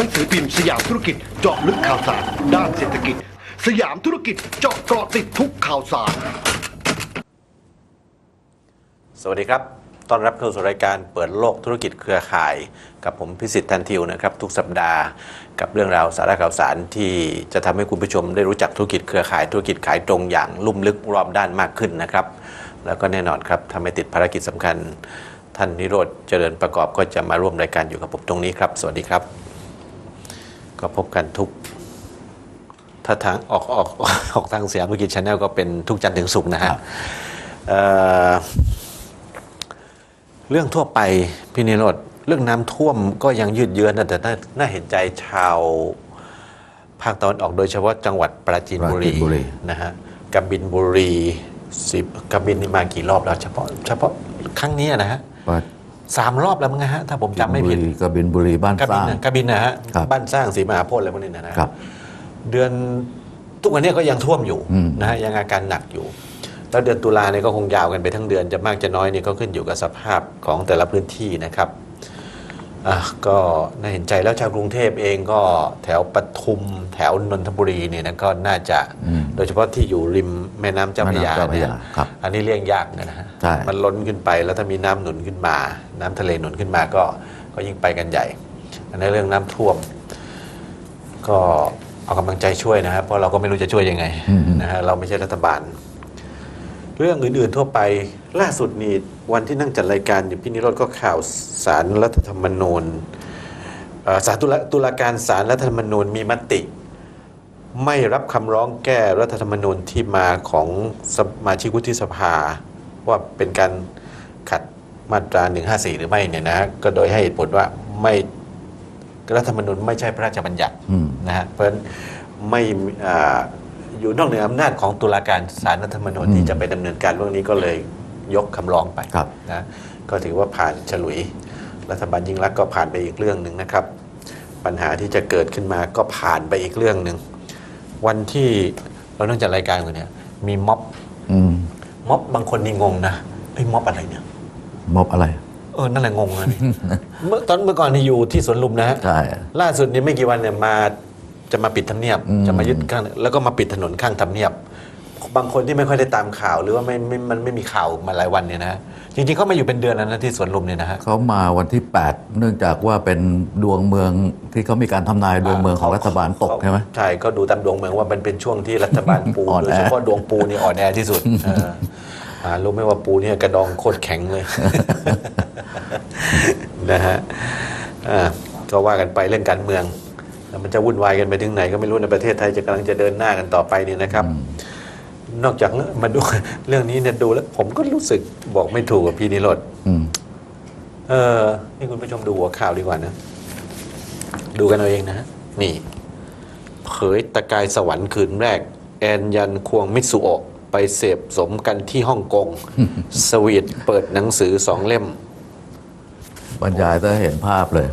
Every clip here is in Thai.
หนังสือพิมพ์สยามธุรกิจเจาะลึกข่าวสาร ด้านเศรษฐกิจ สยามธุรกิจเจาะเกาะติดทุกข่าวสาร สวัสดีครับ ต้อนรับเข้าสู่รายการเปิดโลกธุรกิจเครือข่าย กับผมพิสิทธิ์ทันทิวนะครับ ทุกสัปดาห์กับเรื่องราวสาระข่าวสารที่จะทำให้คุณผู้ชมได้รู้จักธุรกิจเครือข่ายธุรกิจขายตรงอย่างลุ่มลึกรอบด้านมากขึ้นนะครับ แล้วก็แน่นอนครับถ้าไม่ติดภารกิจสำคัญ ท่านนิโรธเจริญประกอบก็จะมาร่วมรายการอยู่กับผมตรงนี้ครับ สวัสดีครับ ก็พบกันทุก ถ้าทางออกออกออกออกทางเสียงธุรกิจชาแนลก็เป็นทุกจันทร์ถึงศุกร์นะฮะเอ่อเรื่องทั่วไปพี่นิโรธเรื่องน้ำท่วมก็ยังยืดเยื้อนะแต่น่าน่าเห็นใจชาวภาคตะวันออกโดยเฉพาะจังหวัดปราจีนบุรีปราจีนบุรี นะฮะกบินบุรีสิบกบินนี่มากี่รอบแล้วเฉพาะเฉพาะครั้งนี้นะฮะว่า สามรอบแล้วมั้งฮะถ้าผมจำไม่ผิดบุรีกบินบุรีบ้านกสบินร้างนะกบินนะฮะครับบ้านสร้างสีมหาโพธิ์อะไรพวกนี้นะฮะครับ เดือนทุกวันนี้ก็ยังท่วมอยู่อืม นะฮะยังอาการหนักอยู่ แล้วเดือนตุลาเนี่ยก็คงยาวกันไปทั้งเดือนจะมากจะน้อยนี่ก็ขึ้นอยู่กับสภาพของแต่ละพื้นที่นะครับ อะก็น่าเห็นใจแล้วชาวกรุงเทพเองก็แถวปทุมแถวนนทบุรีเนี่ยนะก็น่าจะอืม โดยเฉพาะที่อยู่ริมแม่น้ำเจ้าพระยาแม่น้ำเจ้าพระเนี่ยยาครับอันนี้เลี่ยงยากนะฮะใช่ มันล้นขึ้นไปแล้วถ้ามีน้ำหนุนขึ้นมา น้ำทะเลหนุนขึ้นมาก็ก็ยิ่งไปกันใหญ่ อันนี้นเรื่องน้ำท่วม ก็เอากำลังใจช่วยนะครับเพราะเราก็ไม่รู้จะช่วยยังไงอืมนะฮะเราไม่ใช่รัฐบาล เรื่องอื่นๆทั่วไปล่าสุดนี่วันที่นั่งจัดรายการอยู่พี่นิโรธก็ข่าวสารรัฐธรรมนูญเอ่อสารตุลาตุลาการสารรัฐธรรมนูญมีมติ ไม่รับคำร้องแก้รัฐธรรมนูญที่มาของสมาชิกวุฒิสภา ว่าเป็นการขัดมาตรา 154 หรือไม่เนี่ยนะฮะก็โดยให้เหตุผลว่าไม่รัฐธรรมนูญไม่ใช่พระราชบัญญัติอืมนะฮะเพราะฉะนั้นไม่ อ่าอยู่นอกเหนืออำนาจของตุลาการศาลรัฐธรรมนูญอืมที่จะไปดำเนินการเรื่องนี้ก็เลยยกคำร้องไปครับ นะก็ถือว่าผ่านฉลุย รัฐบาลยิ่งรักษณ์ก็ผ่านไปอีกเรื่องหนึ่งนะครับ ปัญหาที่จะเกิดขึ้นมาก็ผ่านไปอีกเรื่องหนึ่งวันที่เราต้องจัดรายการกันเนี่ยมีม็อบอืมม็อบบางคนนี่งงนะไอ้ยม็อบอะไรเนี่ยม็อบอะไร เออนั่นแหละงงนะเมื่อตอนเมื่อก่อนนี่อยู่ที่สวนลุมนะฮะ ใช่ ล่าสุดนี้ไม่กี่วันเนี่ยมา จะมาปิดทำเนียบอืมจะมายึดข้างแล้วก็มาปิดถนนข้างทำเนียบ บางคนที่ไม่ค่อยได้ตามข่าว หรือว่าไม่ไม่มันไม่มีข่าวมาหลายวันเนี่ยนะจริงๆเขามาอยู่เป็นเดือนแล้วนะที่สวนลุมเนี่ยนะฮะเขามาวันที่ 8 เนื่องจากว่าเป็นดวงเมืองที่เขามีการทำนายดวงเมืองของรัฐบาลตกใช่ไหมใช่ก็ดูตามดวงเมืองว่ามันเป็นช่วงที่รัฐบาลปูอ่อนโดแอยเฉพาะดวงปูนี่อ่อนแอที่สุดเอออ่ารู้ไหมว่าปูเนี่ยกระดองโคตรแข็งเลยนะฮะอ่าก็ว่ากันไปเรื่องการเมืองแล้ว มันจะวุ่นวายกันไปถึงไหนก็ไม่รู้ในประเทศไทยจะกำลังจะเดินหน้ากันต่อไปนี่นะครับ นอกจากมาดูเรื่องนี้เนี่ยดูแล้ว ผมก็รู้สึกบอกไม่ถูกกับพี่นิโรธอืมเออนี่คุณผู้ชมดูหัวข่าวดีกว่านะ ดูกันเอาเองนะฮะนี่ เผยตะกายสวรรค์คืนแรก แอนยันควงมิตสุโอะไปเสพสมกันที่ฮ่องกง สวีทเปิดหนังสือสองเล่ม บรรยายจะเห็นภาพเลย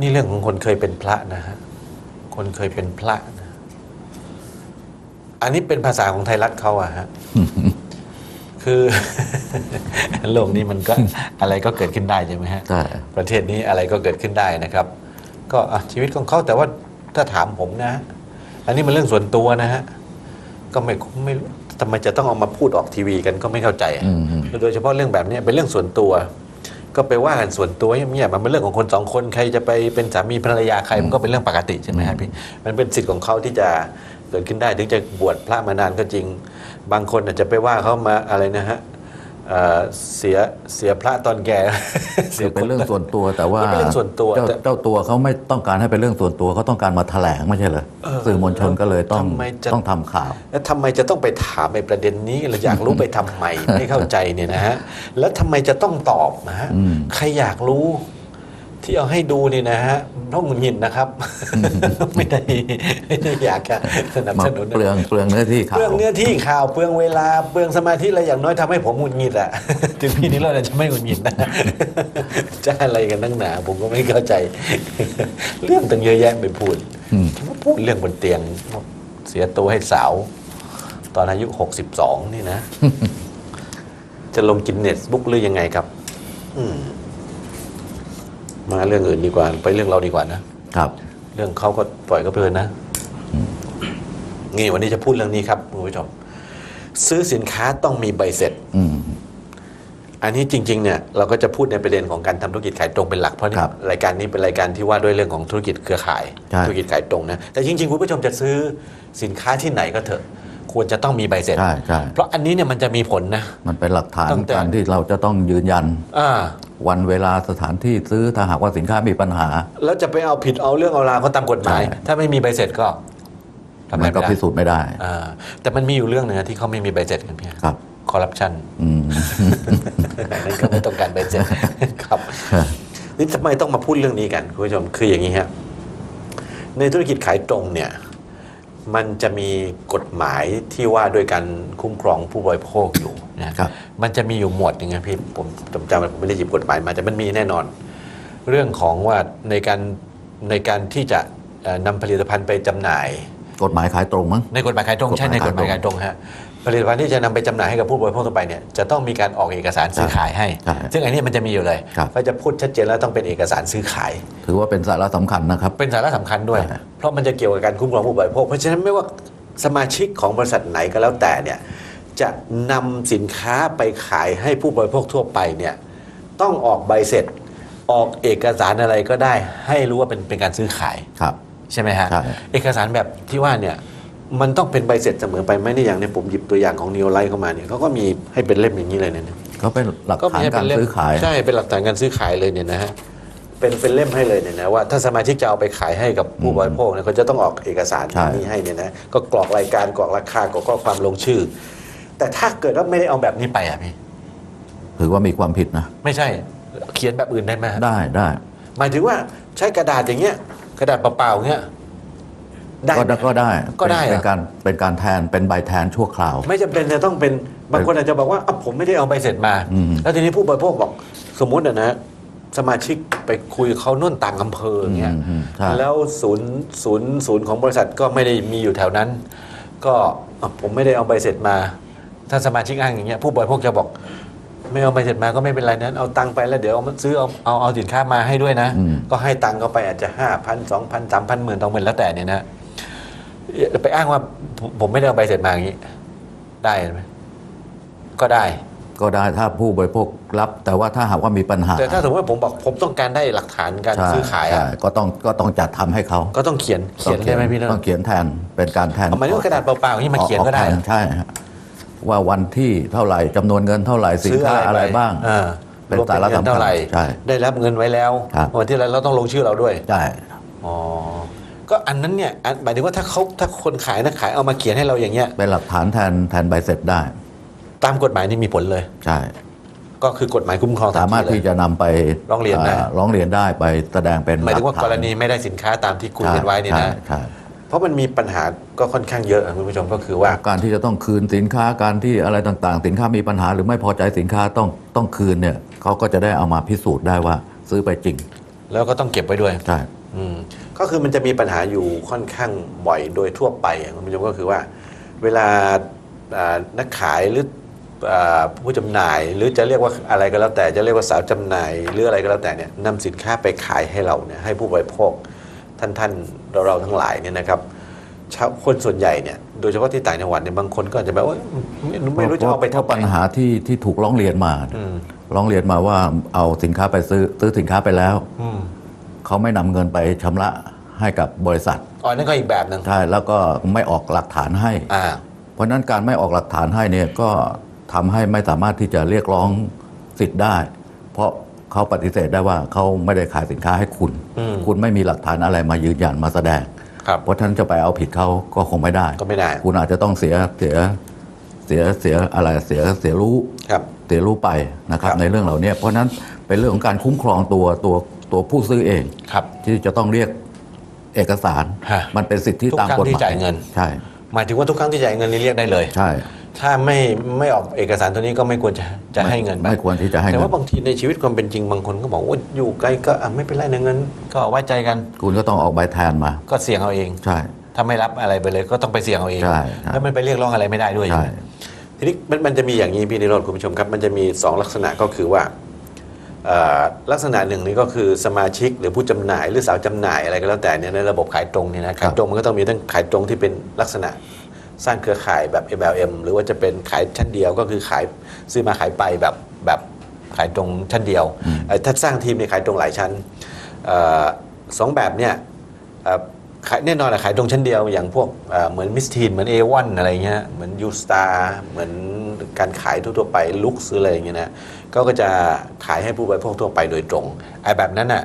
นี่เรื่องของคนเคยเป็นพระนะฮะ คนเคยเป็นพระนะ อันนี้เป็นภาษาของไทยรัฐเขาอะฮะ คือ โลกนี้มันก็อะไรก็เกิดขึ้นได้ใช่ไหมฮะใช่ประเทศนี้อะไรก็เกิดขึ้นได้นะครับ ก็อะชีวิตของเขาแต่ว่าถ้าถามผมนะ อันนี้มันเรื่องส่วนตัวนะฮะ ก็ไม่ไม่รู้ทำไมจะต้องเอามาพูดออกทีวีกันก็ไม่เข้าใจอะอืมอืมโดยเฉพาะเรื่องแบบเนี้ยเป็นเรื่องส่วนตัว ก็ไปว่ากันส่วนตัวเงียบๆมันเป็นเรื่องของคนสองคนใครจะไปเป็นสามีภรรยาใครมันก็เป็นเรื่องปกติใช่ไหมครับพี่มันเป็นสิทธิ์ของเขาที่จะเกิดขึ้นได้ถึงจะบวชพระมานานก็จริง บางคนอาจจะไปว่าเขามาอะไรนะฮะ เอ่อเสียเสียพระตอนแก่คือเป็นเรื่องส่วนตัวแต่ว่ามันเป็นเรื่องส่วนตัวเจ้าแต่เจ้าตัวเขาไม่ต้องการให้เป็นเรื่องส่วนตัวเขาต้องการมาแถลงไม่ใช่เหรอเออสื่อมวลชนก็เลยต้องทำไมจะต้องทำข่าว แล้วทำไมจะต้องไปถามในประเด็นนี้เราอยากรู้ไปทำไมไม่เข้าใจเนี่ยนะฮะแล้วทำไมจะต้องตอบนะฮะอืมใครอยากรู้ ที่เอาให้ดูนี่นะฮะต้องหงุดหงิดนะครับ ไม่ได้ไม่ได้อยากจะสนับมาสนุนนะเปลืองเปลืองเนื้อที่ข่าเปลืองวเนื้อที่ข่าวเปลืองเวลาเปลืองสมาธิอะไรอย่างน้อยทำให้ผมหงุดหงิดอะถึงพี่นี้เราจะไม่หงุดหงิดนะจะอะไรกันตั้งหนาผมก็ไม่เข้าใจ เรื่องตั้งเยอะแยะไปพูดอืมมาพูดเรื่องบนเตียง เสียตัวให้สาว ตอนอายุหกสิบสองนี่นะ จะลงกินเน็ตบุ๊กหรือยังไงครับ อืม มาเรื่องอื่นดีกว่า ไปเรื่องเราดีกว่านะครับ เรื่องเขาก็ปล่อยก็เพลินนะนี่วันนี้จะพูดเรื่องนี้ครับคุณผู้ชมซื้อสินค้าต้องมีใบเสร็จอืมอันนี้จริง ๆ เนี่ยเราก็จะพูดในประเด็นของการทำธุรกิจขายตรงเป็นหลักเพราะนี่ครับรายการนี้เป็นรายการที่ว่าด้วยเรื่องของธุรกิจเครือข่ายใช่ธุรกิจขายตรงนะแต่จริงๆคุณผู้ชมจะซื้อสินค้าที่ไหนก็เถอะ ควรจะต้องมีใบเสร็จ ใช่ใช่เพราะอันนี้เนี่ยมันจะมีผลนะ มันเป็นหลักฐานตั้งแต่ การที่เราจะต้องยืนยัน อ่า วันเวลาสถานที่ซื้อถ้าหากว่าสินค้ามีปัญหา แล้วจะไปเอาผิดเอาเรื่องเอาราวเขาตามกฎหมาย ใช่ ถ้าไม่มีใบเสร็จก็ทำอะไรมันก็ไม่ได้พิสูจน์ไม่ได้ อ่าแต่มันมีอยู่เรื่องหนึงนะที่เขาไม่มีใบเสร็จกันเพียครับ คอร์รัปชัน อืมนั่นก็ไม่ต้องการใบเสร็จ ครับนี่ทำไมต้องมาพูดเรื่องนี้กันคุณผู้ชมคืออย่างนี้ฮะในธุรกิจขายตรงเนี่ย มันจะมีกฎหมายที่ว่าด้วยการคุ้มครองผู้บริโภคอยู่นะครับ มันจะมีอยู่หมวดหนึ่งนะพี่ผมจำจำผมไม่ได้หยิบกฎหมายมาแต่มันมีแน่นอน เรื่องของว่าในการในการที่จะเอ่อนำผลิตภัณฑ์ไปจำหน่าย กฎหมายขายตรงมั้งในกฎหมายขายตรงใช่ในกฎหมายขายตรงฮะผ ลิตภัณฑ์ที่จะนำไปจำหน่ายให้กับผู้บริโภคทั่วไปเนี่ยจะต้องมีการออกเอกสารซื้อขายให้ใช่ซึ่งอันนี้มันจะมีอยู่เลยครับก็จะพูดชัดเจนแล้วต้องเป็นเอกสารซื้อขาย ถือว่าเป็นสาระสำคัญนะครับ เป็นสาระสำคัญด้วยใช่เพราะมันจะเกี่ยวกับการคุ้มครองผู้บริโภค เพราะฉะนั้นไม่ว่าสมาชิกของบริษัทไหนก็แล้วแต่เนี่ยจะนำสินค้าไปขายให้ผู้บริโภคทั่วไปเนี่ยต้องออกใบเสร็จออกเอกสารอะไรก็ได้ ให้รู้ว่าเป็นเป็นการซื้อขายครับ ใช่ไหมฮะใช่เอกสารแบบที่ว่าเนี่ย มันต้องเป็นใบเสร็จเสมอไปไหมในอย่างเนี่ยผมหยิบตัวอย่างของนิวไลท์เข้ามาเนี่ยเขาก็มีให้เป็นเล่มอย่างนี้เลยเนี่ยก็เป็นหลักก็ฐานมีให้การเป็นเล่มซื้อขาย ใช่เป็นหลักฐานการซื้อขายเลยเนี่ยนะฮะเป็นเป็นเล่มให้เลยเนี่ยนะว่าถ้าสมาชิกจะเอาไปขายให้กับผู้บริโภคเนี่ยเขาจะต้องออกเอกสารใช่นี้ให้เนี่ยนะก็กรอกรายการกรอกราคากรอกข้อความลงชื่อ แต่ถ้าเกิดว่าไม่ได้เอาแบบนี้ไปอะพี่ถือว่ามีความผิดนะ ไม่ใช่ เขียนแบบอื่นได้ไหมฮะได้ได้หมายถึงว่าใช้กระดาษอย่างเงี้ย กระดาษเปล่าๆเงี้ย ได้ก็ไหมได้ก็ได้ก็ได้เป็นเหรอเป็นการเป็นการแทนเป็นใบแทนชั่วคราว ไม่จำเป็นจะต้องเป็นบางคนอาจจะบอกว่าอะผมไม่ได้เอาใบเสร็จมาอืมแล้วทีนี้ผู้บริโภคบอกสมมุติอะนะสมาชิกไปคุยกับเขาโน่นต่างอำเภออย่างเงี้ยอืมอืมใช่แล้วศูนย์ศูนย์ศูนย์ของบริษัทก็ไม่ได้มีอยู่แถวนั้น ก็อะผมไม่ได้เอาใบเสร็จมา ถ้าสมาชิกอ้างอย่างเงี้ยผู้บริโภคจะบอก ไม่เอาใบเสร็จมาก็ไม่เป็นไรนั้นเอาตังค์ไปแล้วเดี๋ยวเอามาซื้อเอาเอาเอาสินค้ามาให้ด้วยนะอืมก็ให้ตังค์เขาไปอาจจะห้าพันสองพันสามพันหมื่นต้องเป็นแล้วแต่เนี่ยนะ ไปอ้างว่าผมผมไม่ได้เอาใบเสร็จมาอย่างนี้ ได้ไหมก็ได้ ก็ได้ถ้าผู้บริโภครับ แต่ว่าถ้าหากว่ามีปัญหาแต่ถ้าสมมติว่าผมบอกผมต้องการได้หลักฐานการใช่ซื้อขายอะใช่ก็ต้องก็ต้องจัดทำให้เขาก็ต้องเขียนเขียนได้ไหมพี่เนต้องเขียนแทนเป็นการแทนหมายถึงว่ากระดาษเปล่าๆอย่างนี้มาเขียนก็ได้ ออแทใช่ฮะว่าวันที่เท่าไหร่จำนวนเงินเท่าไหร่สินค้าอะไรบ้าง อ่เป็นรวมสาระเงินเท่าไหร่สำคัญใช่ได้รับเงินไว้แล้ว ครับ วันที่เราต้องลงชื่อเราด้วย ใช่ อ๋อ ก็อันนั้นเนี่ยอันหมายถึงว่าถ้าเขาถ้าคนขายนักขายเอามาเขียนให้เราอย่างเงี้ยเป็นหลักฐานแทนแทนใบเสร็จได้ ตามกฎหมายนี่มีผลเลย ใช่ ก็คือกฎหมายคุ้มครองทันสามารถทีเลที่ยจะนำไปร้องเรียนได้ร้องเรียนได้ไปแสดงเป็นหมายถึงว่าหลักฐนรณีไม่ได้สินค้าตามที่คุยกันไว้นี่นะใช่ใช่เพราะมันมีปัญหาก็ค่อนข้างเยอะอะคุณผู้ชมก็คือว่าการที่จะต้องคืนสินค้าการที่อะไรต่างๆ สินค้ามีปัญหา หรือไม่พอใจสินค้าต้องต้องคืนเนี่ยเขาก็จะได้เอามาพิสูจน์ได้ว่าซื้อไปจริง แล้วก็ต้องเก็บไว้ด้วยใช่อืม ก็คือมันจะมีปัญหาอยู่ค่อนข้างบ่อยโดยทั่วไปอะคุณผู้ชมก็คือว่า เวลาอ่านักขายหรืออ่าผู้จำหน่ายหรือจะเรียกว่าอะไรก็แล้วแต่จะเรียกว่าสาวจำหน่ายหรืออะไรก็แล้วแต่เนี่ยนำสินค้าไปขายให้เราเนี่ยให้ผู้บริโภคท่านท่านเราเราทั้งหลายเนี่ยนะครับชาวคนส่วนใหญ่เนี่ยโดยเฉพาะที่ต่างจังหวัดเนี่ยบางคนก็อาจจะแบบว่าไม่ไม่รู้จะเอาไปเพราะทำปัญหาที่ที่ถูกร้องเรียนมาอืมร้องเรียนมาว่าเอาสินค้าไปซื้อซื้อสินค้าไปแล้วอืม เขาไม่นำเงินไปชำระให้กับบริษัทอ๋อนั่นก็อีกแบบหนึ่งใช่แล้วก็ไม่ออกหลักฐานให้ อ่า เพราะฉะนั้นการไม่ออกหลักฐานให้เนี่ยก็ทำให้ไม่สามารถที่จะเรียกร้องสิทธิ์ได้ เพราะเขาปฏิเสธได้ว่าเขาไม่ได้ขายสินค้าให้คุณ อืม คุณไม่มีหลักฐานอะไรมายืนยันมาแสดง ครับ เพราะฉะนั้นจะไปเอาผิดเขาก็คงไม่ได้ ก็ไม่ได้ คุณอาจจะต้องเสียเสียเสียเสียอะไรเสียเสียรู้ ครับ เสียรู้ไปนะครับครับ ในเรื่องเหล่านี้เพราะฉะนั้นเป็นเรื่องของการคุ้มครองตัวตัว ตัวผู้ซื้อเองครับ ที่จะต้องเรียกเอกสาร ฮะ มันเป็นสิทธิทุกตามครั้งกฎหที่มายจ่ายเงิน ใช่ หมายถึงว่าทุกครั้งที่จ่ายเงินนี่เรียกได้เลย ใช่ ถ้าไม่ไม่ออกเอกสารตัวนี้ก็ไม่ควรจะจะให้เงินปไม่ควรที่จะให้แต่เงิว่านบางทีในชีวิตความเป็นจริงบางคนก็บอกว่าอยู่ไกลก็อะไม่เป็นไรนะเงิน ก็ไว้ใจกันคุณก็ต้องออกใบแทนมา ก็เสี่ยงเอาเอง ใช่ ถ้าไม่รับอะไรไปเลยก็ต้องไปเสี่ยงเอาเอง ใช่ใช่ แล้วมันไปเรียกร้องอะไรไม่ได้ด้วย ใช่ ทีนี้มันมันจะมีอย่างนี้พี่นิโรธคุณผู้ชมครับ มันจะมีสองลักษณะก็คือว่าเอ่อ ลักษณะหนึ่งนี่ก็คือสมาชิกหรือผู้จำหน่ายหรือสาวจำหน่ายอะไรก็แล้วแต่เนี่ยในระบบขายตรงเนี่ยนะขายตรงมันก็ต้องมีทั้งขายตรงที่เป็นลักษณะสร้างเครือข่ายแบบ MLM หรือว่าจะเป็นขายชั้นเดียวก็คือขายซื้อมาขายไปแบบแบบขายตรงชั้นเดียวเอ่อถ้าสร้างทีมเนี่ยขายตรงหลายชั้นเออสองแบบเนี่ยเอ่อ ขายแน่นอนแหละขายตรงชั้นเดียวอย่างพวกเอ่อเหมือนมิสทีนเหมือน A1 อะไรเงี้ยเหมือนยูสตาเหมือนการขายทั่วๆไปลุกซื้ออะไรอย่างเงี้ยนะก็ก็จะขายให้ผู้บริโภคทั่วไปโดยตรงไอ้แบบนั้นน่ะ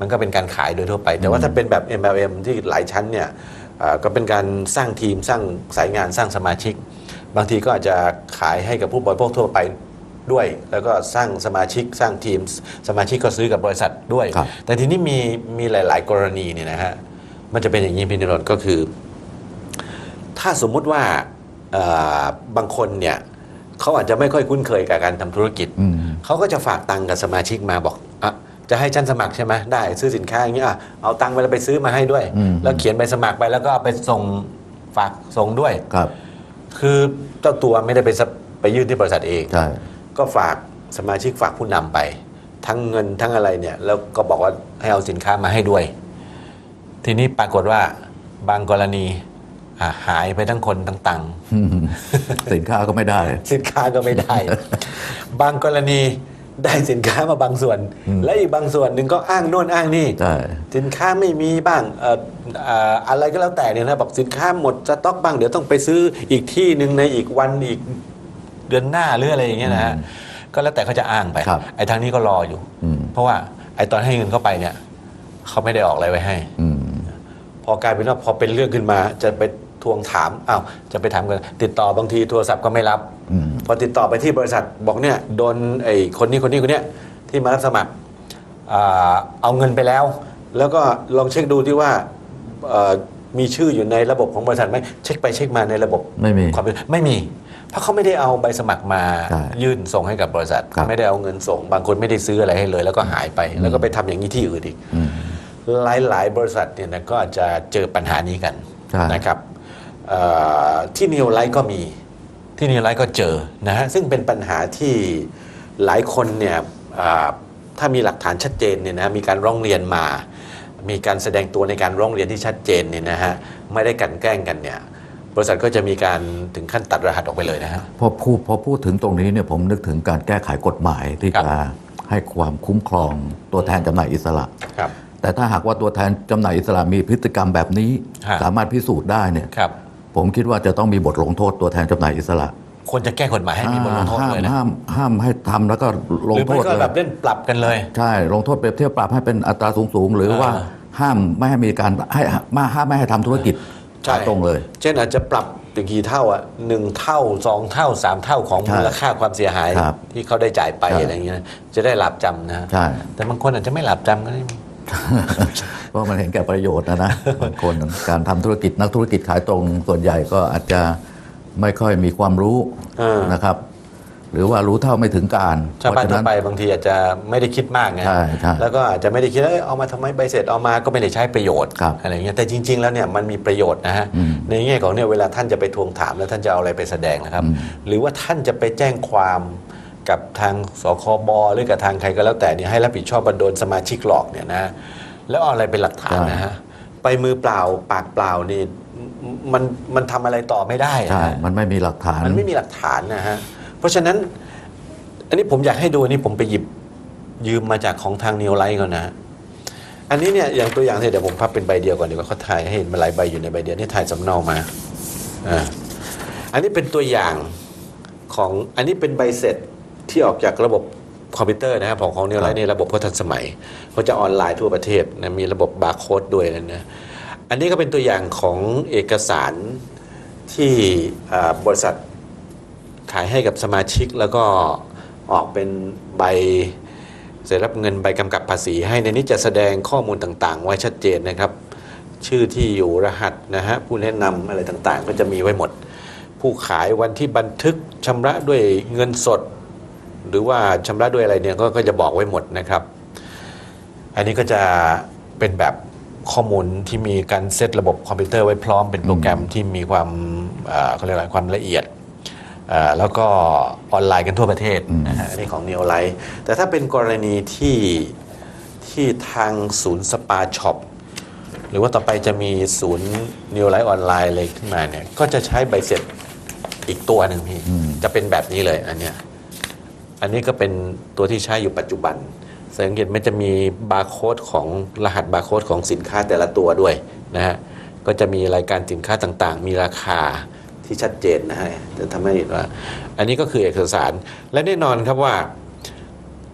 มันก็เป็นการขายโดยทั่วไป แต่ว่าถ้าเป็นแบบ MLM ที่หลายชั้นเนี่ยเอ่อก็เป็นการสร้างทีมสร้างสายงานสร้างสมาชิก บางทีก็อาจจะขายให้กับผู้บริโภคทั่วไปด้วย แล้วก็สร้างสมาชิกสร้างทีมสมาชิกก็ซื้อกับบริษัทด้วยครับแต่ทีนี้มีมีหลาย ๆ กรณีเนี่ยนะฮะ มันจะเป็นอย่างนี้พี่นิรนดร์ก็คือ ถ้าสมมุติว่าเอ่อบางคนเนี่ยเขาอาจจะไม่ค่อยคุ้นเคยกับการทำธุรกิจอืมเขาก็จะฝากตังค์กับสมาชิกมาบอกอะจะให้ฉันสมัครใช่ไหมได้ซื้อสินค้าอย่างนี้อะเอาตังค์ไปแล้วไปซื้อมาให้ด้วยอืมแล้วเขียนใบสมัครไปแล้วก็เอาไปส่งฝากส่งด้วยครับ คือเจ้าตัวไม่ได้ไปสะไปยื่นที่บริษัทเองใช่ก็ฝากสมาชิกฝากผู้นำไป ทั้งเงินทั้งอะไรเนี่ยแล้วก็บอกว่าให้เอาสินค้ามาให้ด้วย ทีนี้ปรากฏว่าบางกรณีอะหายไปทั้งคนทั้งตังค์อืมสินค้าก็ไม่ได้ สินค้าก็ไม่ได้ บางกรณีได้สินค้ามาบางส่วนอืมและอีกบางส่วนหนึ่งก็อ้างโน่นอ้างนี่ใช่สินค้าไม่มีบ้างเอ่อเอ่ออะไรก็แล้วแต่เนี่ยนะบอกสินค้าหมดสต็อกบ้างเดี๋ยวต้องไปซื้ออีกที่หนึ่งในอีกวันอีกเดือนหน้าหรืออะไรอย่างเงี้ยนะฮะก็แล้วแต่เขาจะอ้างไปครับไอ้ทางนี้ก็รออยู่อืมเพราะว่าไอ้ตอนให้เงินเข้าไปเนี่ยเขาไม่ได้ออกอะไรไว้ให้อืม พอกลายเป็นว่าพอเป็นเรื่องขึ้นมาจะไปทวงถามอ้าวจะไปถามกันติดต่อบางทีโทรศัพท์ก็ไม่รับอืมพอติดต่อไปที่บริษัทบอกเนี่ยโดนไอ้คนนี้คนนี้คนเนี้ยที่มารับสมัครอ่าเอาเงินไปแล้ว แล้วก็ลองเช็คดูที่ว่าเอ่อมีชื่ออยู่ในระบบของบริษัทไหมเช็คไปเช็คมาในระบบไม่มีความเป็นไม่มี เพราะเขาไม่ได้เอาใบสมัครมาใช่ยื่นส่งให้กับบริษัทครับไม่ได้เอาเงินส่ง บางคนไม่ได้ซื้ออะไรให้เลย แล้วก็หายไป แล้วก็ไปทำอย่างนี้ที่อื่นอีกอืม หลายหลายๆบริษัทเนี่ยนะก็อาจจะเจอปัญหานี้กันใช่ นะครับเอ่อที่นิวไลท์ก็มีที่นิวไลท์ก็เจอนะฮะซึ่งเป็นปัญหาที่หลายคนเนี่ยอ่าถ้ามีหลักฐานชัดเจนเนี่ยนะมีการร้องเรียนมา มีการแสดงตัวในการร้องเรียนที่ชัดเจนเนี่ยนะฮะไม่ได้กลันแกล้งกันเนี่ยบริษัทก็จะมีการถึงขั้นตัดรหัสออกไปเลยนะฮะ พอพูดพอพูดถึงตรงนี้เนี่ยผมนึกถึงการแก้ไขกฎหมายที่ครับ จะให้ความคุ้มครองตัวแทนจำหน่ายอิสระ ครับ แต่ถ้าหากว่าตัวแทนจำหน่ายอิสระมีพฤติกรรมแบบนี้ ฮะ สามารถพิสูจน์ได้เนี่ยครับ ผมคิดว่าจะต้องมีบทลงโทษตัวแทนจำหน่ายอิสระควรจะแก้กฎหมายให้มีบทลงโทษห้ามเลยนะห้ามห้ามให้ทำแล้วก็ลหงรือโทไม่ษก็เลแบบยเล่นปรับกันเลย ใช่ ลงโทษเปรียบเทียบปรับให้เป็นอัตราสูงสูงๆหรือว่าอ่าห้ามไม่ให้มีการให้มาห้ามไม่ให้ทำธุรกิจใช่ขายตรงเลย เช่นอาจจะปรับถึงกี่เท่าอะหนึ่งเท่าสองเท่าสามเท่าของใช่มูลค่าความเสียหาย ครับที่เขาได้จ่ายไปใช่อะไรเงี้ยจะได้หลับจำนะใช่ แต่บางคนอาจจะไม่หลับจำก็ได้มี เพราะมันเห็นแก่ประโยชน์นะนะบางคนการทำธุรกิจนักธุรกิจขายตรง ส่วนใหญ่ก็อาจจะไม่ค่อยมีความรู้เออนะครับ หรือว่ารู้เท่าไม่ถึงการชาวบ้านเพทั่ระวฉะไปบางทีอาจจะไม่ได้คิดมากไงใช่ใช่แล้วก็อาจจะไม่ได้คิดว่าเอ้ยเอามาทำไมใบเสร็จเอามาก็ไม่ได้ใช้ประโยชน์ครับอะไรเงี้ยแต่จริง ๆ แล้วเนี่ยมันมีประโยชน์นะฮะอืมในแง่ของเนี่ยเวลาท่านจะไปทวงถามแล้วท่านจะเอาอะไรไปแสดงนะครับอืมหรือว่าท่านจะไปแจ้งความ กับทางสคบหรือกับทางใครก็แล้วแต่เนี่ยให้รับผิดชอบว่าโดนสมาชิกหลอกเนี่ยนะแล้วเอาอะไรเป็นหลักฐานนะฮะไปมือเปล่าปากเปล่านี่มันมันทำอะไรต่อไม่ได้อะใช่ฮะมันไม่มีหลักฐาน มันไม่มีหลักฐานนะฮะเพราะฉะนั้น อันนี้ผมอยากให้ดูอันนี้ผมไปหยิบยืมมาจากของทางนิวไลท์ก่อนนะ อันนี้เนี่ยอย่างตัวอย่างเนี่ยเดี๋ยวผมพับเป็นใบเดียวก่อนดีกว่าเขาถ่ายให้เห็นมาหลายใบอยู่ในใบเดียวนี่ถ่ายสำเนามาอ่าอันนี้เป็นตัวอย่างของอันนี้เป็นใบเสร็จ ที่ออกจากระบบคอมพิวเตอร์นะครับของของนิวไลท์นี่ระบบเขาทันสมัยเขาจะออนไลน์ทั่วประเทศนะมีระบบบาร์โค้ดด้วยนะอันนี้ก็เป็นตัวอย่างของเอกสารที่อ่าบริษัทขายให้กับสมาชิกแล้วก็ออกเป็นใบเสร็จรับเงินใบกำกับภาษีให้ในนี้จะแสดงข้อมูลต่างๆ ไว้ชัดเจนนะครับ ชื่อที่อยู่รหัสนะฮะผู้แนะนำอะไรต่างๆ ก็จะมีไว้หมด ผู้ขายวันที่บันทึกชำระด้วยเงินสด หรือว่าชำระด้วยอะไรเนี่ยก็ก็จะบอกไว้หมดนะครับ อันนี้ก็จะเป็นแบบข้อมูลที่มีการเซตระบบคอมพิวเตอร์ไว้พร้อมเป็นโปรแกรมที่มีความเอ่อเขาเรียกอะไรความละเอียดเอ่อแล้วก็ออนไลน์กันทั่วประเทศนะฮะอันนี้ของ Neo Life แต่ถ้าเป็นกรณีที่ที่ทางศูนย์สปาช็อปหรือว่าต่อไปจะมีศูนย์ Neo Life ออนไลน์อะไรขึ้นมาเนี่ยก็จะใช้ใบเสร็จอีกตัวหนึ่งพี่ จะเป็นแบบนี้เลยอันเนี้ย อันนี้ก็เป็นตัวที่ใช้อยู่ปัจจุบันสังเกตมันจะมีบาร์โค้ดของรหัสบาร์โค้ดของสินค้าแต่ละตัวด้วยนะฮะ ก็จะมีรายการสินค้าต่างๆ มีราคาที่ชัดเจนนะฮะ จะทำให้เห็นว่า อันนี้ก็คือเอกสาร และแน่นอนครับว่า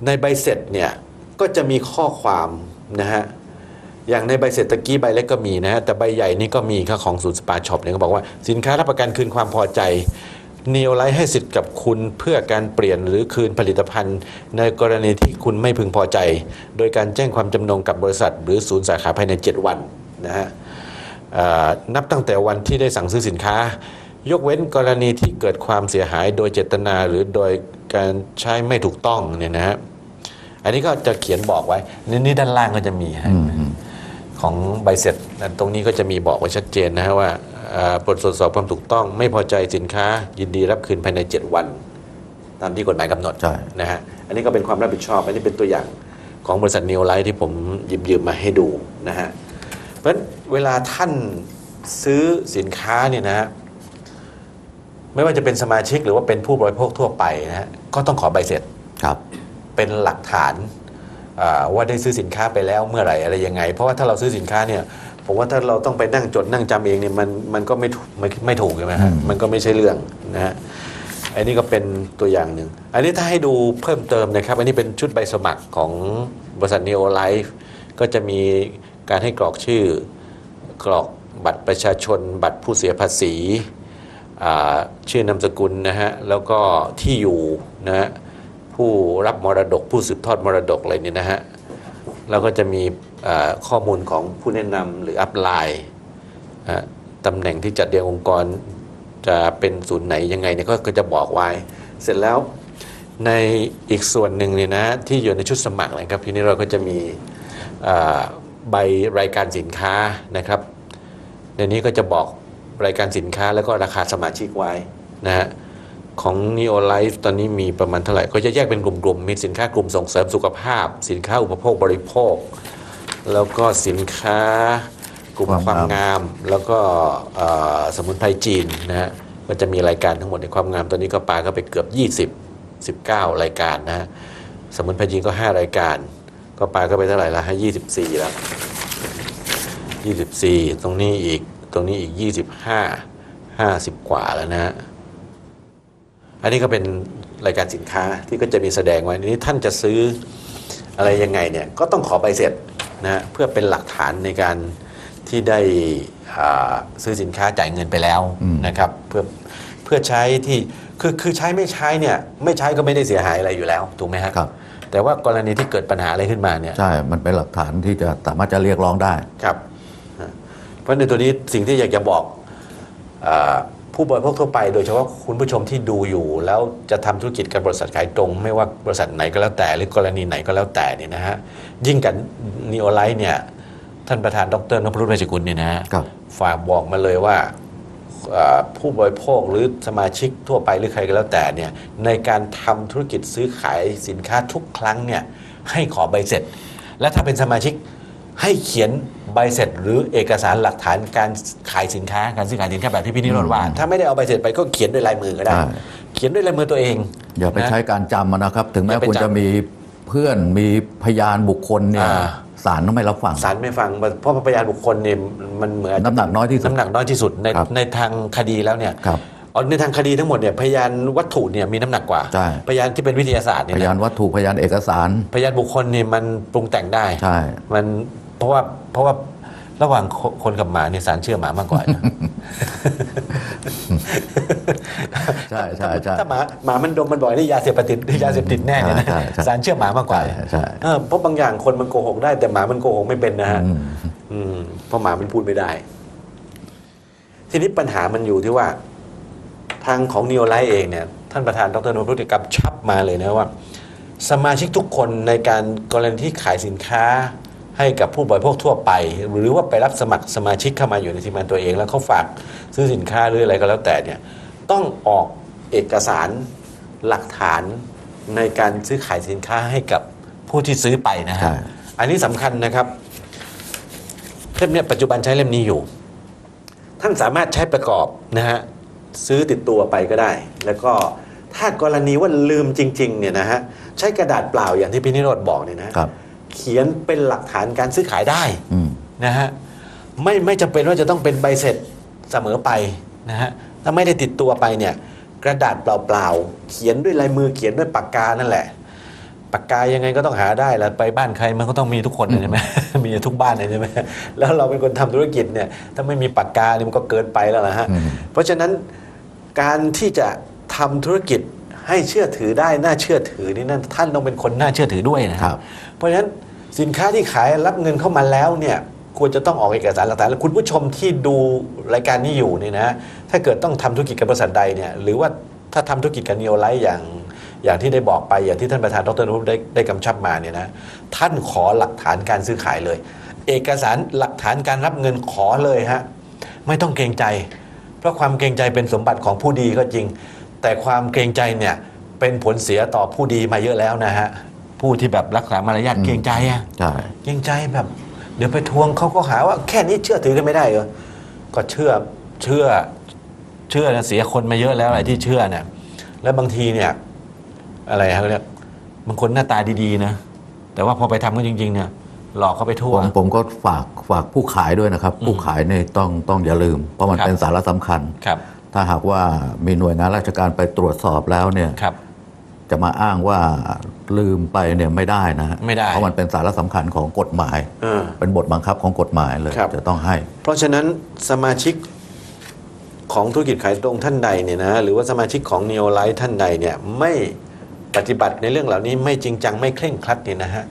ในใบเสร็จเนี่ย ก็จะมีข้อความนะฮะ อย่างในใบเสร็จตะกี้ใบเล็กก็มีนะฮะ แต่ใบใหญ่นี่ก็มีครับของศูนย์สปาช็อปเนี่ยก็บอกว่าสินค้ารับประกันคืนความพอใจ เน o ไลท์ให้สิทธิ์กับคุณเพื่อการเปลี่ยนหรือคืนผลิตภัณฑ์ ในกรณีที่คุณไม่พึงพอใจ โดยการแจ้งความจำนงกับบริษัท หรือศูนย์สาขาภายใน 7 วันนะฮะเอ่อนับตั้งแต่วันที่ได้สั่งซื้อสินค้า ยกเว้นกรณีที่เกิดความเสียหายโดยเจตนาหรือโดยการใช้ไม่ถูกต้องเนี่ยนะฮะอันนี้ก็จะเขียนบอกไว้นี่นี่ด้านล่างก็จะมีฮะของใบเสร็จนะตรงนี้ก็จะมีบอกไว้ชัดเจนนะฮะว่า เอ่อโปรดตรวจสอบความถูกต้อง ไม่พอใจสินค้า ยินดีรับคืนภายใน 7 วัน ตามที่กฎหมายกำหนดใช่นะฮะอันนี้ก็เป็นความรับผิดชอบ อันนี้เป็นตัวอย่างของบริษัทนิวไลท์ที่ผมหยิบยืมมาให้ดูนะฮะเพราะฉะนั้นเวลาท่านซื้อสินค้าเนี่ยนะฮะไม่ว่าจะเป็นสมาชิกหรือว่าเป็นผู้บริโภคทั่วไปนะฮะก็ต้องขอใบเสร็จครับ เป็นหลักฐานอ่าว่าได้ซื้อสินค้าไปแล้วเมื่อไหร่อะไรยังไง เพราะว่าถ้าเราซื้อสินค้าเนี่ย ผมว่าถ้าเราต้องไปนั่งจดนั่งจำเองเนี่ยมันมันก็ไม่ถูกไม่ไม่ถูกใช่ไหมฮะอืมมันก็ไม่ใช่เรื่องนะฮะอันนี้ก็เป็นตัวอย่างหนึ่ง อันนี้ถ้าให้ดูเพิ่มเติมนะครับ อันนี้เป็นชุดใบสมัครของบริษัท Neo Life ก็จะมีการให้กรอกชื่อ กรอกบัตรประชาชน บัตรผู้เสียภาษีอ่าชื่อนามสกุลนะฮะ แล้วก็ที่อยู่นะฮะ ผู้รับมรดก ผู้สืบทอดมรดกอะไรเนี่ยนะฮะ แล้วก็จะมีเอ่อ ข้อมูลของผู้แนะนำหรืออัพไลน์ตำแหน่งที่จัดเรียงองค์กรจะเป็นศูนย์ไหนยังไงเนี่ยก็จะบอกไว้ เสร็จแล้วในอีกส่วนหนึ่งเนี่ยนะที่อยู่ในชุดสมัครนะครับทีนี้เราก็จะมีใบรายการสินค้านะครับ ในนี้ก็จะบอกรายการสินค้าแล้วก็ราคาสมาชิกไว้นะฮะของ Neo Life ตอนนี้มีประมาณเท่าไหร่ ก็จะแยกเป็นกลุ่มๆ มีสินค้ากลุ่มส่งเสริมสุขภาพ สินค้าอุปโภคบริโภค แล้วก็สินค้ากลุ่มความงาม แล้วก็สมุนไพรจีนนะฮะก็จะมีรายการทั้งหมดในความงามตอนนี้ก็ปาก็ไปเกือบ 20 19 รายการนะฮะสมุนไพรจีนก็ 5 รายการ ก็ปาก็ไปเท่าไหร่ละฮะ24แล้ว24ตรงนี้อีกตรงนี้อีก25 50กว่าแล้วนะฮะอันนี้ก็เป็นรายการสินค้าที่ก็จะมีแสดงไว้ทีนี้ท่านจะซื้ออะไรยังไงเนี่ยก็ต้องขอใบเสร็จ นะฮะเพื่อเป็นหลักฐานในการที่ได้อ่าซื้อสินค้าจ่ายเงินไปแล้วอืมนะครับเพื่อเพื่อใช้ที่คือคือใช้ไม่ใช้เนี่ยไม่ใช้ก็ไม่ได้เสียหายอะไรอยู่แล้วถูกไหมฮะครับ แต่ว่ากรณีที่เกิดปัญหาอะไรขึ้นมาเนี่ยใช่ มันเป็นหลักฐานที่จะสามารถจะเรียกร้องได้ครับอ่าเพราะในตัวนี้สิ่งที่อยากจะบอกอา ผู้บริโภคทั่วไป โดยเฉพาะคุณผู้ชมที่ดูอยู่ แล้วจะทำธุรกิจกับบริษัทขายตรง ไม่ว่าบริษัทไหนก็แล้วแต่ หรือกรณีไหนก็แล้วแต่เนี่ยนะฮะยิ่งกับนีโอไลท์เนี่ยท่านประธานดรนพรุตราชกุลเนี่ยนะฮะครับฝากบอกมาเลยว่าอ่าผู้บริโภคหรือสมาชิกทั่วไปหรือใครก็แล้วแต่เนี่ยในการทำธุรกิจซื้อขายสินค้าทุกครั้งเนี่ยให้ขอใบเสร็จ และถ้าเป็นสมาชิก ให้เขียนใบเสร็จหรือเอกสารหลักฐานการขายสินค้าการซื้อขายสินค้าแบบที่พี่นิโรธว่า ถ้าไม่ได้เอาใบเสร็จไปก็เขียนด้วยลายมือก็ได้ใช่เขียนด้วยลายมือตัวเอง อย่าไปนะใช้การจำนะครับ ถึงแม้อย่าไปคุณจำจะมีเพื่อนมีพยานบุคคลเนี่ยอ่าศาลต้องไม่รับฟังศาลไม่ฟังเพราะพยานบุคคลเนี่ยมันเหมือนน้ำหนักน้อยที่สุดน้ำหนักน้อยที่สุดในครับในทางคดีแล้วเนี่ยครับเอาในทางคดีทั้งหมดเนี่ยพยานวัตถุเนี่ยมีน้ำหนักกว่าใช่พยานที่เป็นวิทยาศาสตร์เนี่ยพนะยานวัตถุพยานเอกสาร พยานบุคคลเนี่ยมันปรุงแต่งได้ใช่มัน เพราะว่าเพราะว่าระหว่างคคนกับหมาเนี่ยสารเชื่อหมามากกว่านะใช่ใช่ใช่ถ้าหมาหมามันดมมันบ่อยนี่ยาเสพติดยาเสพติดแน่เนี่ยนะใช่ใช่สารเชื่อหมามากกว่าใช่ใช่เออเพราะบางอย่างคนมันโกหกได้ แต่หมามันโกหกไม่เป็นนะฮะอืมอืมเพราะหมามันพูดไม่ได้ ทีนี้ปัญหามันอยู่ที่ว่า ทางของนิโอไลท์เองเนี่ย ท่านประธานดรนพรุติกรรมชับมาเลยนะว่า สมาชิกทุกคนในการกรณีที่ขายสินค้า ให้กับผู้บริโภคทั่วไป หรือว่าไปรับสมัครสมาชิกเข้ามาอยู่ในทีมงานตัวเอง แล้วเขาฝากซื้อสินค้าหรืออะไรก็แล้วแต่เนี่ยต้องออกเอกสารหลักฐานในการซื้อขายสินค้าให้กับผู้ที่ซื้อไปนะใช่ฮะอันนี้สำคัญนะครับเล่มเนี้ยปัจจุบันใช้เล่มนี้อยู่ ท่านสามารถใช้ประกอบนะฮะซื้อติดตัวไปก็ได้ แล้วก็ถ้ากรณีว่าลืมจริงๆเนี่ยนะฮะใช้กระดาษเปล่าอย่างที่พี่นิโรธบอกเนี่ยนะครับ เขียนเป็นหลักฐานการซื้อขายได้อืมนะฮะไม่ไม่จำเป็นว่าจะต้องเป็นใบเสร็จเสมอไปนะฮะถ้าไม่ได้ติดตัวไปเนี่ยกระดาษเปล่าๆ เขียนด้วยลายมือเขียนด้วยปากกานั่นแหละปากกายังไงก็ต้องหาได้แล้วไปบ้านใครมันก็ต้องมีทุกคนเลยใช่ไหมมีทุกบ้านเลยใช่ไหมแล้วเราเป็นคนทำธุรกิจเนี่ยถ้าไม่มีปากกาเนี่ยมันก็เกินไปแล้วนะฮะอืมเพราะฉะนั้นการที่จะทำธุรกิจให้เชื่อถือได้น่าเชื่อถือนี่นั่นท่านต้องเป็นคนน่าเชื่อถือด้วยนะคครัรับบ เพราะฉะนั้นสินค้าที่ขายรับเงินเข้ามาแล้วเนี่ยควรจะต้องออกเอกสารหลักฐานแล้วคุณผู้ชมที่ดูรายการนี้อยู่เนี่ยนะถ้าเกิดต้องทำธุรกิจกับบริษัทใดเนี่ยหรือว่าถ้าทำธุรกิจกับนีโอไลท์อย่างอย่างที่ได้บอกไปอย่างที่ท่านประธานดรนุได้ได้กำชับมาเนี่ยนะท่านขอหลักฐานการซื้อขายเลย เอกสารหลักฐานการรับเงินขอเลยฮะไม่ต้องเกรงใจ เพราะความเกรงใจเป็นสมบัติของผู้ดีก็จริง แต่ความเกรงใจเนี่ยเป็นผลเสียต่อผู้ดีมาเยอะแล้วนะฮะ ผู้ที่แบบรักษามารยาทเกรงใจอะใช่เกรงใจแบบ เดี๋ยวไปทวงเขาก็หาว่าแค่นี้เชื่อถือกันไม่ได้เหรอก็เชื่อเชื่อเชื่อนะเสียคนมาเยอะแล้วอะไรที่เชื่อเนี่ยแล้วบางทีเนี่ย อะไรฮะเขาเรียกบางคนหน้าตาดีๆนะแต่ว่าพอไปทำก็จริงๆเนี่ยหลอกเขาไปทั่ผวมผมก็ฝากฝากผู้ขายด้วยนะครับ ผู้ขายเนี่ยต้องต้องอย่าลืม เพราะมันครับเป็นสาระสำคัญครับ ถ้าหากว่ามีหน่วยงานราชการไปตรวจสอบแล้วเนี่ยครับ จะมาอ้างว่าลืมไปเนี่ยไม่ได้นะฮะไม่ได้เพราะมันเป็นสาระสำคัญของกฎหมายเออเป็นบทบังคับของกฎหมายเลยครับ จะต้องให้ เพราะฉะนั้นสมาชิกของธุรกิจขายตรงท่านใดเนี่ยนะหรือว่าสมาชิกของ n e o l i ท่านใดเนี่ยไม่ปฏิบัติในเรื่องเหล่านี้ไม่จริงจังไม่เคร่งครัดเนี่ยนะฮะ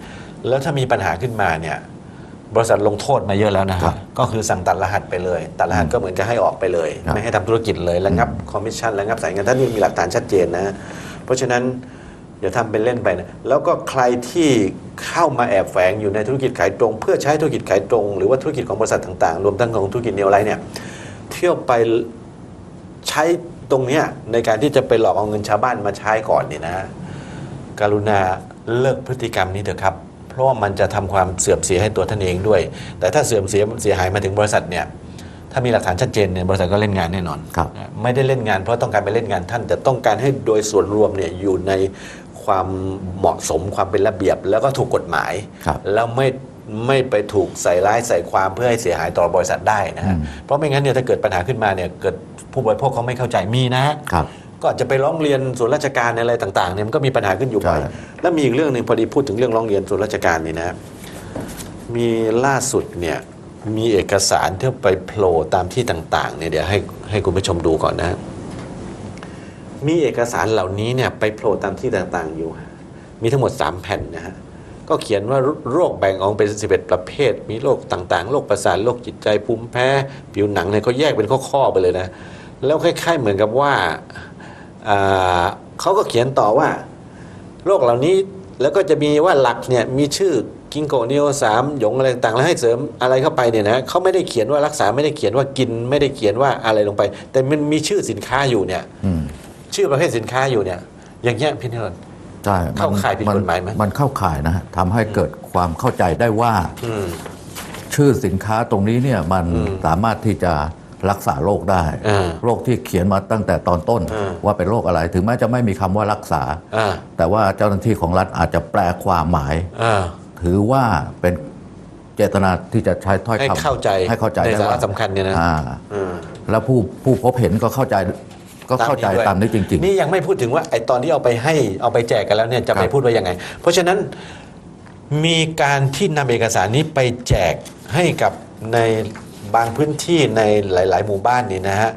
แล้วถ้ามีปัญหาขึ้นมาเนี่ยบริษัทลงโทษมาเยอะแล้วนะครัฮะบก็คือสั่งตัดรหัสไปเลยตัดรหัสก็เหมือนจะให้ออกไปเลย ครับ ไม่ให้ทำธุรกิจเลยระงับคอมมิชชั่นระงับสายเงินท่านนี่มีหลักฐานชัดเจนนะฮะเพ ราะฉะนั้นเดี๋ยวทำเป็นเล่นไปนะแล้วก็ใครที่เข้ามาแอบแฝงอยู่ในธุรกิจขายตรง เพื่อใช้ธุรกิจขายตรง หรือว่าธุรกิจของบริษัทต่างๆ รวมทั้งของธุรกิจเนวไลท์เนี่ยเที่ยวไปใช้ตรงเนี้ยในการที่จะไปหลอกเอาเงินชาวบ้านมาใช้ก่อนเนี่ยนะกรุณาเลิกพฤติกรรมนี้เถอะครับ เพราะว่ามันจะทำความเสื่อมเสียให้ตัวท่านเองด้วย แต่ถ้าเสื่อมเสียเสียหายมาถึงบริษัทเนี่ย ถ้ามีหลักฐานชัดเจนเนี่ยบริษัทก็เล่นงานแน่นอน ครับ ไม่ได้เล่นงานเพราะต้องการไปเล่นงานท่าน แต่ต้องการให้โดยส่วนรวมเนี่ยอยู่ในความเหมาะสมความเป็นระเบียบ แล้วก็ถูกกฎหมาย ครับ แล้วไม่ไม่ไปถูกใส่ร้ายใส่ความเพื่อให้เสียหายต่อบริษัทได้นะฮะอืม เพราะไม่งั้นเนี่ยถ้าเกิดปัญหาขึ้นมาเนี่ยเกิดผู้บริโภคเขาไม่เข้าใจมีนะฮะครับ ก็อาจจะไปร้องเรียนส่วนราชการอะไรต่างๆเนี่ยมันก็มีปัญหาขึ้นอยู่ใช่ไปแล้วมีอีกเรื่องหนึ่งพอดีพูดถึงเรื่องร้องเรียนส่วนราชการนี่นะ มีล่าสุดเนี่ย มีเอกสารที่ไปโผล่ตามที่ต่างๆเนี่ยเดี๋ยวให้ให้คุณผู้ชมดูก่อนนะ มีเอกสารเหล่านี้เนี่ยไปโผล่ตามที่ต่างๆอยู่ มีทั้งหมด 3 แผ่นนะฮะก็เขียนว่าโรคแบ่งออกเป็น 11 ประเภท มีโรคต่างๆ โรคประสาท โรคจิตใจ ภูมิแพ้ ผิวหนังเนี่ยเขาแยกเป็นข้อๆไปเลยนะ แล้วคล้ายๆเหมือนกับว่าอ่าเขาก็เขียนต่อว่า โรคเหล่านี้แล้วก็จะมีว่าหลักเนี่ยมีชื่อ กิงโกนิโอสามหยงอะไรต่างๆแล้วให้เสริมอะไรเข้าไปเนี่ยนะเขาไม่ได้เขียนว่ารักษาไม่ได้เขียนว่ากินไม่ได้เขียนว่าอะไรลงไป แต่มันมีชื่อสินค้าอยู่เนี่ยอืมชื่อประเภทสินค้าอยู่เนี่ย อย่างเงี้ยพี่นิรันดร์ใช่เข้าข่ายผิดกฎหมายไหมมันเข้าข่ายนะฮะทำให้เกิดความเข้าใจได้ว่าอืมชื่อสินค้าตรงนี้เนี่ยมันอืมสามารถที่จะรักษาโรคได้อ่าโรคที่เขียนมาตั้งแต่ตอนต้นอ่าว่าเป็นโรคอะไร ถึงแม้จะไม่มีคำว่ารักษาอ่าแต่ว่าเจ้าหน้าที่ของรัฐอาจจะแปลความหมายอ่า ถือว่าเป็นเจตนาที่จะใช้ถ้อยให้คำเข้าใจให้เข้าใจในได้สาระว่าสำคัญเนี่ยนะอ่าอืมแล้วผู้ผู้พบเห็นก็เข้าใจก็เข้าใจด้วยตามนี้จริงนี่ยังไม่พูดถึงว่าไอ้ตอนที่เอาไปให้เอาไปแจกกันแล้วเนี่ยจะไปครับพูดว่ายังไง เพราะฉะนั้นมีการที่นำเอกสารนี้ไปแจกให้กับในบางพื้นที่ในหลาย ๆ หมู่บ้านนี่นะฮะ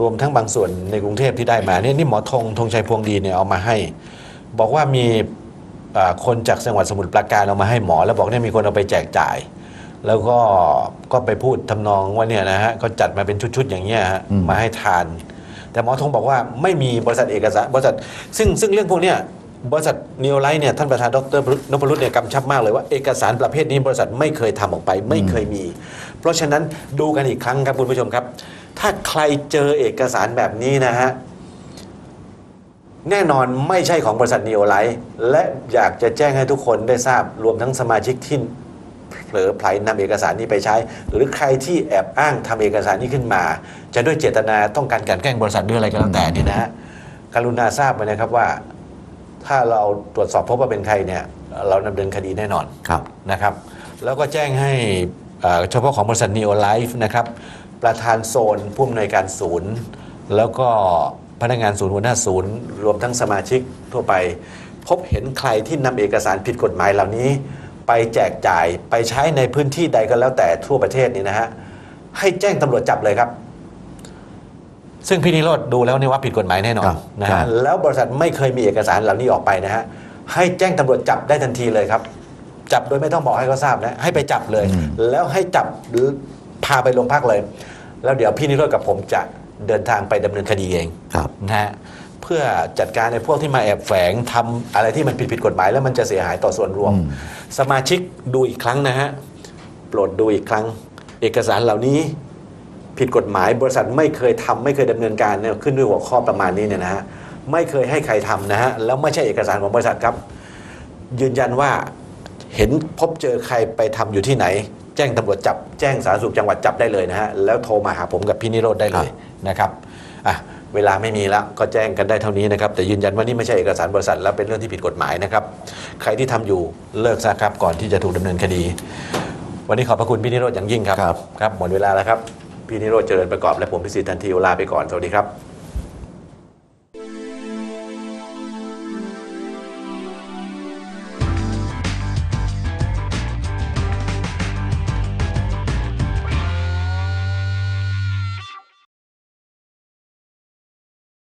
รวมทั้งบางส่วนในกรุงเทพที่ได้มาเนี่ยนี่หมอธงธงชัยพวงดีเนี่ยเอามาให้ บอกว่ามีอ่า คนจากจังหวัดสมุทรปราการเอามาให้หมอ แล้วบอกเนี่ยมีคนเอาไปแจกจ่าย แล้วก็ก็ไปพูดทำนองว่าเนี่ยนะฮะก็จัดมาเป็นชุดๆอย่างเงี้ยฮะอืมมาให้ทาน แต่หมอธงบอกว่าไม่มีบริษัทเอกสารบริษัท ซึ่งซึ่งเรื่องพวกเนี้ยบริษัทนิวไลท์เนี่ยท่านประธานดรนพรุษเนี่ยกำชับมากเลยว่าเอกสารประเภทนี้บริษัทไม่เคยทำออกไป ไม่เคยมี เพราะฉะนั้นดูกันอีกครั้งครับคุณผู้ชมครับ ถ้าใครเจอเอกสารแบบนี้นะฮะ แน่นอนไม่ใช่ของบริษัทนีโอไลท์และอยากจะแจ้งให้ทุกคนได้ทราบรวมทั้งสมาชิกที่เผลอไผลนำเอกสารนี้ไปใช้ หรือใครที่แอบอ้างทำเอกสารนี้ขึ้นมา จะด้วยเจตนาต้องการกลันแกล้งบริษัทหรืออะไรก็แล้วแต่นี่นะฮะกรุณาทราบไว้นะครับว่า ถ้าเราตรวจสอบพบว่าเป็นใครเนี่ยเราดำเนินคดีแน่นอนครับนะครับ แล้วก็แจ้งให้เอ่อเฉพาะของบริษัท Neo Life นะครับประธานโซนผู้อำนวยการศูนย์ แล้วก็ พนักงานศูนย์หัวหน้าศูนย์ รวมทั้งสมาชิกทั่วไป พบเห็นใครที่นำเอกสารผิดกฎหมายเหล่านี้ ไปแจกจ่ายไปใช้ในพื้นที่ใดก็แล้วแต่ทั่วประเทศนี้นะฮะให้แจ้งตำรวจจับเลยครับ ซึ่งพี่นิโรธดูแล้วเนี่ยว่าผิดกฎหมายแน่นอนครับนะใช่ฮะแล้วบริษัทไม่เคยมีเอกสารเหล่านี้ออกไปนะฮะให้แจ้งตำรวจจับได้ทันทีเลยครับ จับโดยไม่ต้องบอกให้เขาทราบนะให้ไปจับเลย แล้วให้จับหรือพาไปโรงพักเลย แล้วเดี๋ยวพี่นิโรธกับผมจะ เดินทางไปดำเนินคดีเองครับนะฮะเพื่อจัดการในพวกที่มาแอบแฝงทำอะไรที่มันผิดผิดกฎหมาย แล้วมันจะเสียหายต่อส่วนรวมอืมสมาชิกดูอีกครั้งนะฮะโปรดดูอีกครั้ง เอกสารเหล่านี้ ผิดกฎหมายบริษัทไม่เคยทำไม่เคยดำเนินการเนี่ยขึ้นด้วยหัวข้อประมาณนี้เนี่ยนะฮะไม่เคยให้ใครทำนะฮะแล้วไม่ใช่เอกสารของบริษัทครับ ยืนยันว่าเห็นพบเจอใครไปทำอยู่ที่ไหน แจ้งตำรวจจับแจ้งสาธารณสุขจังหวัดจับได้เลยนะฮะแล้วโทรมาหาผมกับพี่นิโรธได้เลย นะครับอะเวลาไม่มีแล้วก็แจ้งกันได้เท่านี้นะครับ แต่ยืนยันว่านี่ไม่ใช่เอกสารบริษัท แล้วเป็นเรื่องที่ผิดกฎหมายนะครับ ใครที่ทำอยู่เลิกซะครับก่อนที่จะถูกดำเนินคดี วันนี้ขอบพระคุณพี่นิโรธอย่างยิ่งครับครับครับ หมดเวลาแล้วครับพี่นิโรธเจริญประกอบและผมพิสิทธิ์ทันทีลาไปก่อนสวัสดีครับ